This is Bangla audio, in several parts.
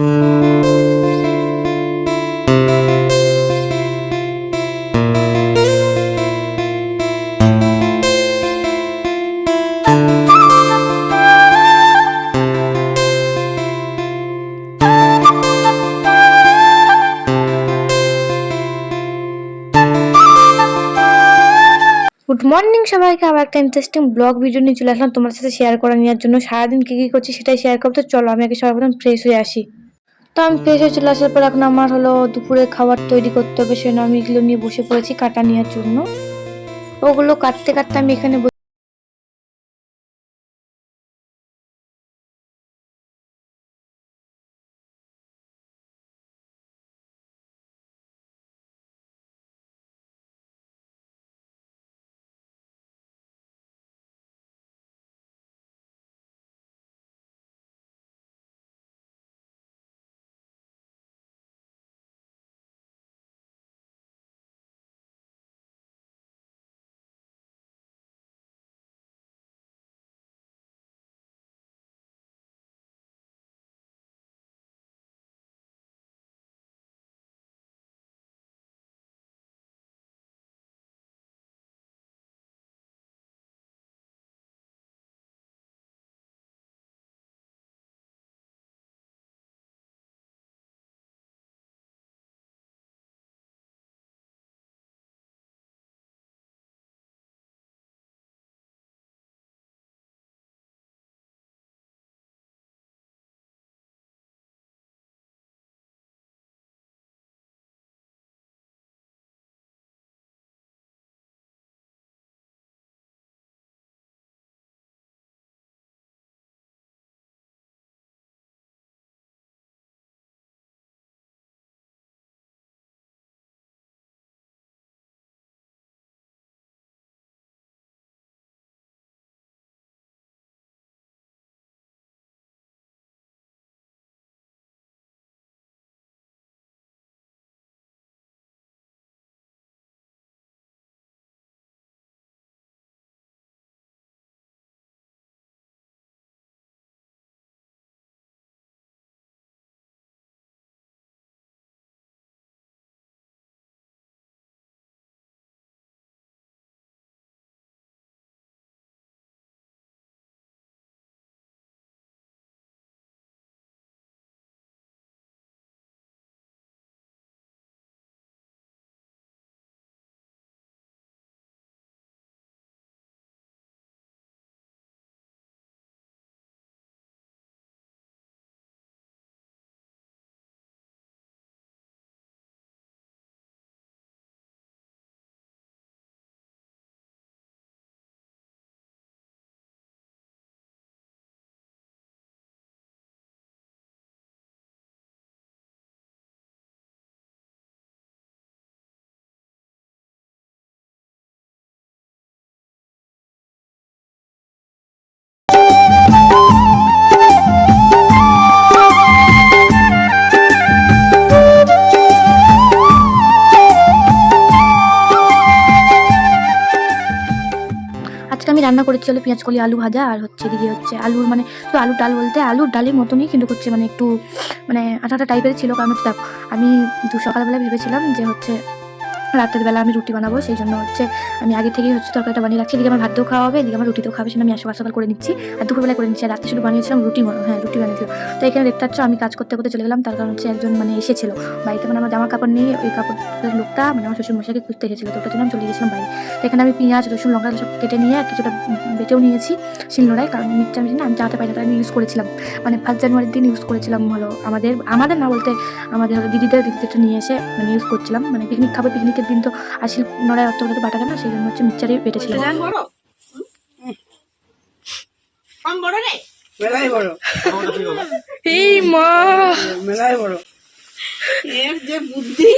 গুড মর্নিং সবাইকে আবার একটা ইন্টারেস্টিং ব্লগ ভিডিও নিয়ে চলে আসলাম। তোমার সাথে শেয়ার করে নেওয়ার জন্য সারাদিন কী কী করছি সেটাই শেয়ার করব। তো চলো, আমি আগে সর্বপ্রথম ফ্রেশ হয়ে আসি। আমি ফ্রেশ হয়ে চলে আসার পর এখন আমার হলো দুপুরে খাবার তৈরি করতে হবে সেজন্য আমি এগুলো নিয়ে বসে পড়েছি কাটা নেওয়ার জন্য। ওগুলো কাটতে কাটতে আমি এখানে রান্না করেছি, হলো পেঁয়াজ, কলি, আলু ভাজা, আর হচ্ছে দিদি হচ্ছে আলুর মানে তো আলুর ডাল বলতে, আলুর ডালের মতনই কিন্তু হচ্ছে মানে একটু মানে আটা টাইপের ছিল, কারণ হচ্ছে দেখো, আমি দু সকালবেলা ভেবেছিলাম যে হচ্ছে রাতের বেলা আমি রুটি বানাবো, সেই জন্য হচ্ছে আমি আগে থেকেই হচ্ছে তরকারিটা বানিয়ে রাখছি। এদিকে আমার ভাতও খাওয়া হবে, এদিকে আমার রুটিতেও খাবে সেটা আমি সকাল সকাল করে নিচ্ছি। আর দুপুরবেলা করে নিচ্ছি, আর রাতে শুধু বানিয়েছিলাম রুটি হ্যাঁ রুটি বানিয়েছিল। তো এখানে দেখতে পাচ্ছ আমি কাজ করতে করতে চলে গেলাম, তার কারণ হচ্ছে একজন মানে এসেছিল। বাড়িতে মানে আমার জামা কাপড় নিয়ে ওই কাপড়ের লোকটা মানে আমার শ্বশুর মশাইকে খুঁজতে এসেছিল, তো ওটার জন্য আমি চলে গেছিলাম বাইরে তো এখানে আমি পেঁয়াজ, রসুন, লঙ্কা সব কেটে নিয়ে কিছুটা বেটেও নিয়েছি শিলনোড়ায় কারণ মিক্সচার মেশিন আমি চালাতে পারি না আমি ইউজ করেছিলাম। মানে ফার্স্ট জানুয়ারির দিন ইউজ করেছিলাম হলো আমাদের আমাদের না বলতে আমাদের দিদিদের দিদিদেরটা নিয়ে এসে মানে ইউজ করছিলাম। মানে পিকনিক খাব পিকনিকের দিন তো আর নড়ায় অত করে তো বাটা না সেই জন্য হচ্ছে মিক্সচারে বেটেছিলাম মেলাই বড়। কম বড় রে। মেলাই বড়। এই মা। মেলাই বড়। এর যে বুদ্ধি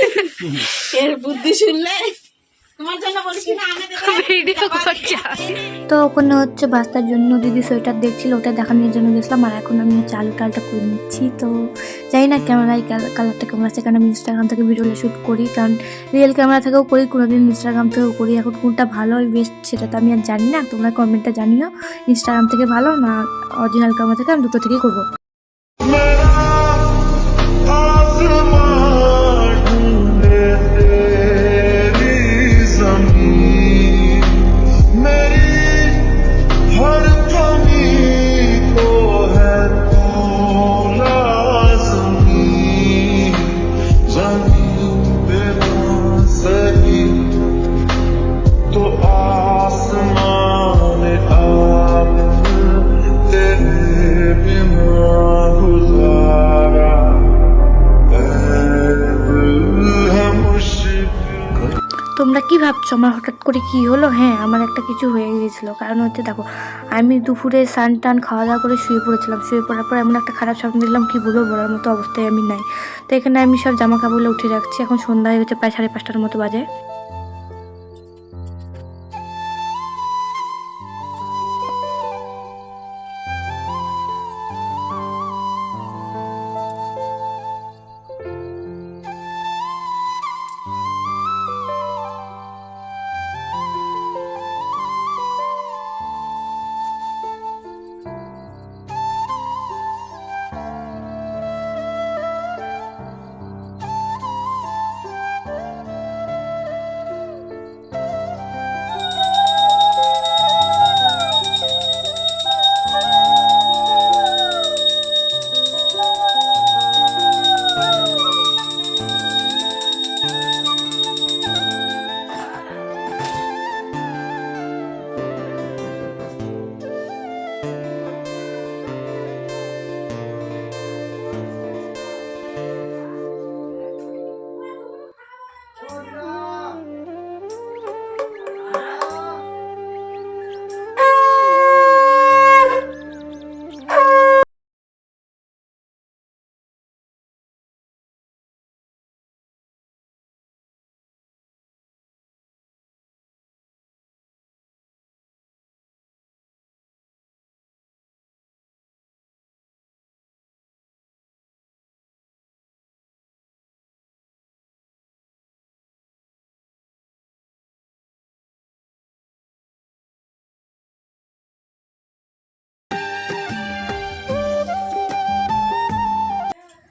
এর বুদ্ধি শুনলে তোমার জন্য বলছি না আমাদের তো ওখানে হচ্ছে বাস্তার জন্য দিদি সোয়েটার দেখছিল ওটা দেখানোর জন্য গেছিলাম আর এখন আমি হচ্ছে আলু টালটা করে নিচ্ছি। তো জানি না ক্যামেরায় কালারটা কেমন আছে কারণ আমি ইনস্টাগ্রাম থেকে ভিডিওটা শ্যুট করি কারণ রিয়েল ক্যামেরা থেকেও করি কোনোদিন ইনস্টাগ্রাম থেকেও করি। এখন কোনটা ভালো আর বেস্ট সেটা তো আমি আর জানি না তোমরা কমেন্টটা জানিও ইনস্টাগ্রাম থেকে ভালো না অরিজিনাল ক্যামেরা থেকে আমি দুটো থেকেই করব। কি ভাবছ? আমার হঠাৎ করে কি হলো? হ্যাঁ আমার একটা কিছু হয়ে গিয়েছিল। কারণ হচ্ছে দেখো, আমি দুপুরে সান টান খাওয়া দাওয়া করে শুয়ে পড়েছিলাম। শুয়ে পড়ার পর এমন একটা খারাপ স্বপ্ন দেখলাম, কি বলব? বলার মতো অবস্থায় আমি নাই। তো এখানে আমি সব জামা কাপড়গুলো উঠে রাখছি। এখন সন্ধ্যা হয়ে গেছে প্রায় সাড়ে পাঁচটার মতো বাজে।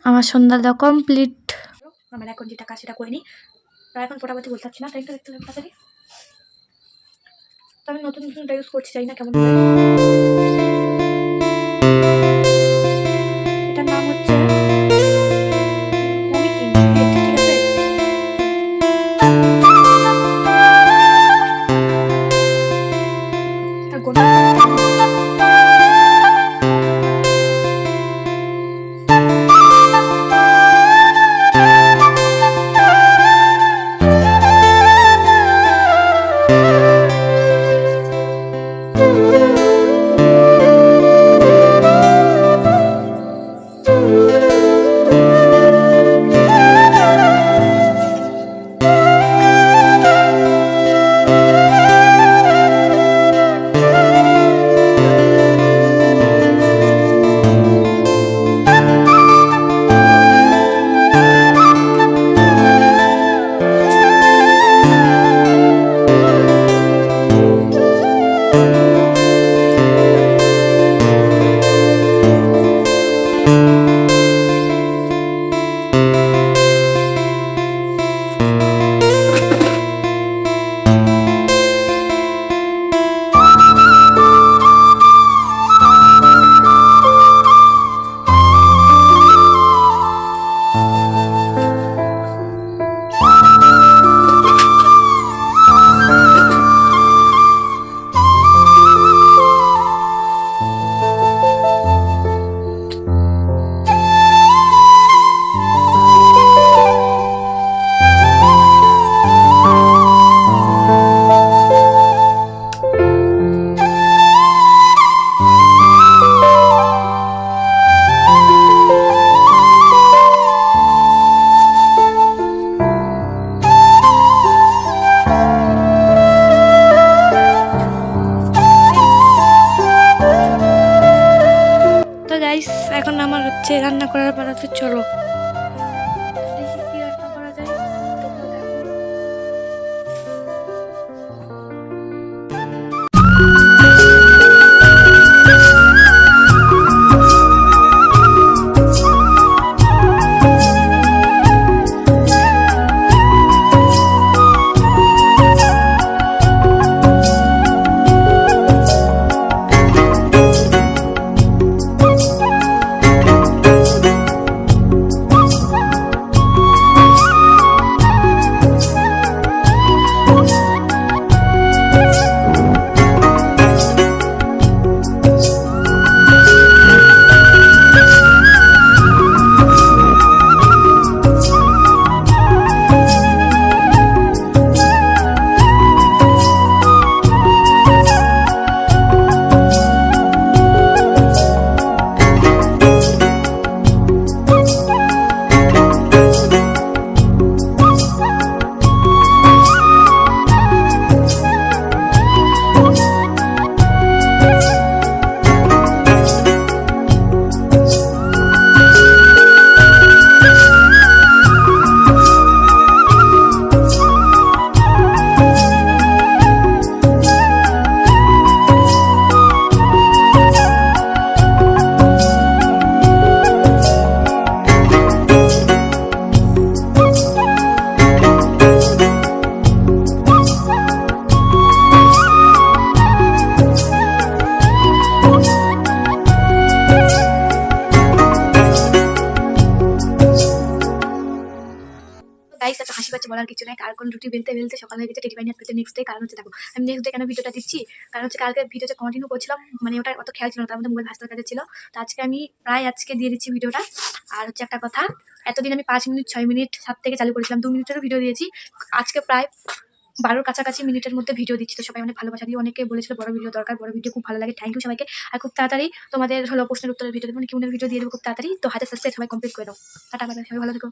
আমার সন্ধ্যা দেওয়া কমপ্লিট আমার এখন যেটা কাজ সেটা করে নিই। আর এখন ফোটাফাটি বলতে পারছি না, তাই তো দেখতে তাড়াতাড়ি। তো আমি নতুন নতুন ইউজ করতে চাই না কেমন। এটার নাম হচ্ছে গোটা বলার কিছু নাই। কার কোন রুটি বেলতে বেলতে সকাল হয়ে গেছে নিয়ে নেক্সট ডে কারণ হচ্ছে দেখো আমি নেক্সট ডে কেন ভিডিওটা দিচ্ছি কারণ হচ্ছে কালকে ভিডিওটা কন্টিনিউ করছিলাম মানে ওটা অত খেয়াল ছিল না তার মধ্যে মোবাইল ভাস্তার কাছে ছিল। তো আজকে আমি প্রায় আজকে দিয়ে দিচ্ছি ভিডিওটা আর হচ্ছে একটা কথা এতদিন আমি পাঁচ মিনিট ছয় মিনিট সাত থেকে চালু করেছিলাম দু মিনিটেরও ভিডিও দিয়েছি। আজকে প্রায় বারোর কাছাকাছি মিনিটের মধ্যে ভিডিও দিচ্ছি। তো সবাই অনেক ভালোবাসা দিয়ে অনেকে বলেছিল বড় ভিডিও দরকার বড় ভিডিও খুব ভালো লাগে। থ্যাংক ইউ সবাইকে। আর খুব তাড়াতাড়ি তোমাদের হলো প্রশ্নের উত্তরের ভিডিও দেবো কিউনের ভিডিও দিয়ে দেবো খুব তাড়াতাড়ি। তো হাজার সাবস্ক্রাইব সবাই কমপ্লিট করে দাও। টাটা বাই বাই, সবাই ভালো থেকো।